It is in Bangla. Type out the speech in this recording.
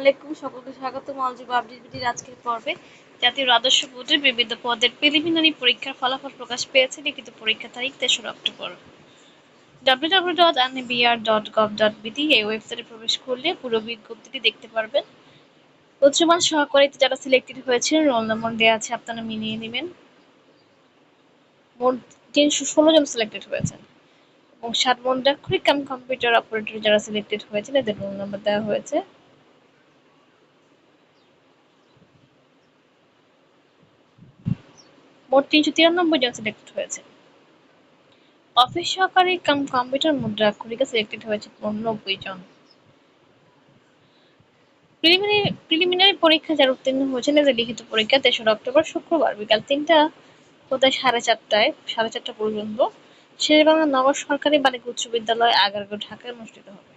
আলাইকুম, সকলকে স্বাগত আজকের পর্বে জাতীয় রাজস্ব বোর্ডের বিবিধ পদের প্রিলিমিনারি পরীক্ষার ফলাফল প্রকাশ পেয়েছে, লিখিত পরীক্ষা তারিখ তেসরা অক্টোবর। এই ওয়েবসাইটে প্রবেশ করলে পুরো বিজ্ঞপ্তিটি দেখতে পারবেন। উচ্চমান সহকারীতে যারা সিলেক্টেড হয়েছে রোল নম্বর দেওয়া আছে, আপনারা মিলিয়ে নেবেন। মোট তিনশো ষোলো জন সিলেক্টেড হয়েছেন। এবং সাত মন্ডাক্ষরিক কাম কম্পিউটার অপারেটর যারা সিলেক্টেড হয়েছেন, এদের রোল নাম্বার দেওয়া হয়েছে। মোট তিনশো তিরানব্বই জন সিলেক্টেড হয়েছে। অফিস সহকারী কাম কম্পিউটার মুদ্রাক্ষরিকে সিলেক্টেড হয়েছে নব্বই জন। প্রিলিমিনারি পরীক্ষা যারা উত্তীর্ণ হয়েছেন এদের লিখিত পরীক্ষা তেসরা অক্টোবর শুক্রবার বিকাল তিনটা কোথায় সাড়ে চারটায়, সাড়ে চারটা পর্যন্ত, শেরেবাংলা নগর সরকারি বালিকা উচ্চ বিদ্যালয়, আগারগাঁও, ঢাকায় অনুষ্ঠিত হবে।